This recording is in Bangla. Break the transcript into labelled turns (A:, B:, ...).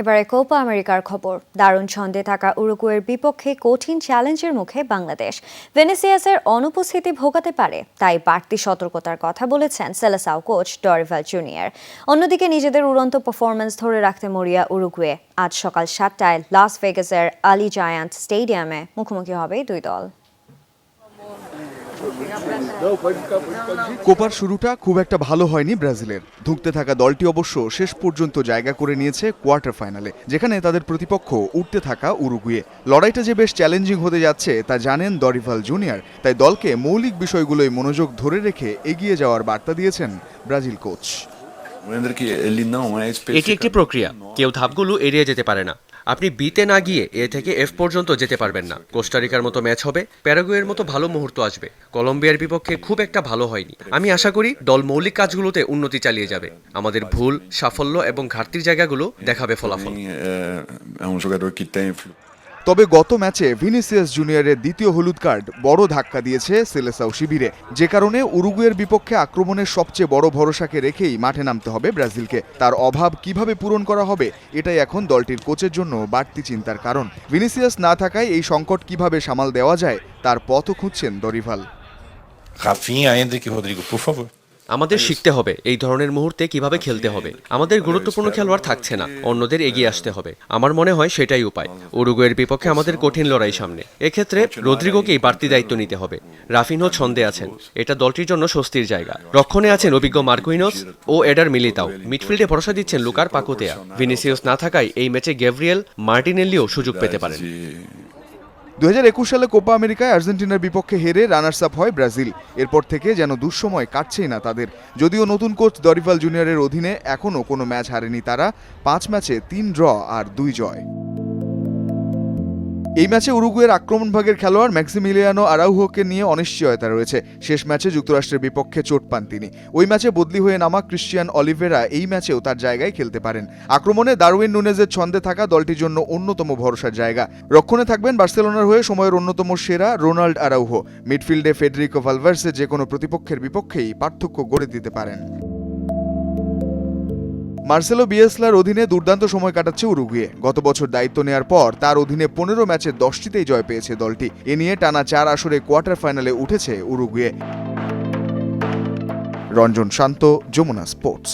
A: এবারে কোপা আমেরিকার খবর। দারুণ ছন্দে থাকা উরুগুয়ের বিপক্ষে কঠিন চ্যালেঞ্জের মুখে বাংলাদেশ। ভেনেসিয়াসের অনুপস্থিতি ভোগাতে পারে, তাই বাড়তি সতর্কতার কথা বলেছেন সেলাসাও কোচ ডরিভাল জুনিয়র। অন্যদিকে নিজেদের উড়ন্ত পারফরম্যান্স ধরে রাখতে মরিয়া উরুগুয়ে। আজ সকাল সাতটায় লাস ভেগাসের আলি জায়ান্ট স্টেডিয়ামে মুখোমুখি হবে দুই দল।
B: কোপার শুরুটা খুব একটা ভালো হয়নি ব্রাজিলের। ধুঁকতে থাকা দলটি অবশ্য শেষ পর্যন্ত জায়গা করে নিয়েছে কোয়ার্টার ফাইনালে যেখানে তাদের প্রতিপক্ষ উঠতে থাকা উরুগুয়ে। লড়াইটা যে বেশ চ্যালেঞ্জিং হতে যাচ্ছে তা জানেন দরিভাল জুনিয়র। তাই দলকে মৌলিক বিষয়গুলোই মনোযোগ ধরে রেখে এগিয়ে যাওয়ার বার্তা দিয়েছেন ব্রাজিল কোচ।
C: এটি একটি প্রক্রিয়া। কেউ ধাপগুলো এড়িয়ে যেতে পারে না। আপনি বিতে না গিয়ে এ থেকে এফ পর্যন্ত যেতে পারবেন না। কোস্টারিকার মতো ম্যাচ হবে, প্যারাগুয়ের মতো ভালো মুহূর্ত আসবে। কলম্বিয়ার বিপক্ষে খুব একটা ভালো হয়নি। আমি আশা করি দল মৌলিক কাজগুলোতে উন্নতি চালিয়ে যাবে। আমাদের ভুল, সাফল্য এবং ঘাটতির জায়গাগুলো দেখাবে ফলাফল।
B: তবে গত ম্যাচে ভিনিসিয়াস জুনিয়রের দ্বিতীয় হলুদ কার্ড বড় ধাক্কা দিয়েছে সেলেসাও শিবিরে। যে কারণে উরুগুয়ের বিপক্ষে আক্রমণের সবচেয়ে বড় ভরসাকে রেখেই মাঠে নামতে হবে ব্রাজিলকে। তার অভাব কীভাবে পূরণ করা হবে এটাই এখন দলটির কোচের জন্য বাড়তি চিন্তার কারণ। ভিনিসিয়াস না থাকায় এই সংকট কীভাবে সামাল দেওয়া যায় তার পথও খুঁজছেন Dorival.
D: Rafinha, Hendrick e Rodrigo, por favor.
C: আমাদের শিখতে হবে এই ধরনের মুহূর্তে কীভাবে খেলতে হবে। আমাদের গুরুত্বপূর্ণ খেলোয়াড় থাকছে না অন্যদের এগিয়ে আসতে হবে। আমার মনে হয় সেটাই উপায়। উরুগুয়ের বিপক্ষে আমাদের কঠিন লড়াই সামনে। এক্ষেত্রে রদ্রিগোকেই বাড়তি দায়িত্ব নিতে হবে। রাফিনহো ছন্দে আছেন। এটা দলটির জন্য স্বস্তির জায়গা। রক্ষণে আছেন অভিজ্ঞ মার্কুইনোস ও এডার মিলিতাও। মিডফিল্ডে ভরসা দিচ্ছেন লুকার পাকুতেয়া। ভিনিসিয়াস না থাকায় এই ম্যাচে গ্যাব্রিয়েল মার্টিনেল্লিও সুযোগ পেতে পারেন।
B: দু হাজার একুশ সালে কোপা আমেরিকায় আর্জেন্টিনার বিপক্ষে হেরে রানার্স আপ হয় ব্রাজিল। এরপর থেকে যেন দুঃসময় কাটছেই না তাদের। যদিও নতুন কোচ দরিফাল জুনিয়রের অধীনে এখনও কোনো ম্যাচ হারেনি তারা। পাঁচ ম্যাচে তিন ড্র আর দুই জয়। এই ম্যাচে উরুগুয়ের আক্রমণ ভাগের খেলোয়াড় ম্যাক্সিমিলিয়ানো আরাউহোকে নিয়ে অনিশ্চয়তা রয়েছে। শেষ ম্যাচে যুক্তরাষ্ট্রের বিপক্ষে চোট পান তিনি। ওই ম্যাচে বদলি হয়ে নামা ক্রিশ্চিয়ান অলিভেরা এই ম্যাচেও তার জায়গায় খেলতে পারেন। আক্রমণে দারউইন নুনেজের ছন্দে থাকা দলটির জন্য অন্যতম ভরসার জায়গা। রক্ষণে থাকবেন বার্সেলোনার হয়ে সময়ের অন্যতম সেরা রোনাল্ড আরাউহো। মিডফিল্ডে ফেডরিকো ভালভার্সে যে কোনো প্রতিপক্ষের বিপক্ষেই পার্থক্য গড়ে দিতে পারেন। মার্সেলো বিএসলার অধীনে দুর্দান্ত সময় কাটাচ্ছে উরুগুয়ে। গত বছর দায়িত্ব নেয়ার পর তার অধীনে পনেরো ম্যাচে দশটিতেই জয় পেয়েছে দলটি। এ নিয়ে টানা চার আসরে কোয়ার্টার ফাইনালে উঠেছে উরুগুয়ে। রঞ্জন শান্ত, যমুনা স্পোর্টস।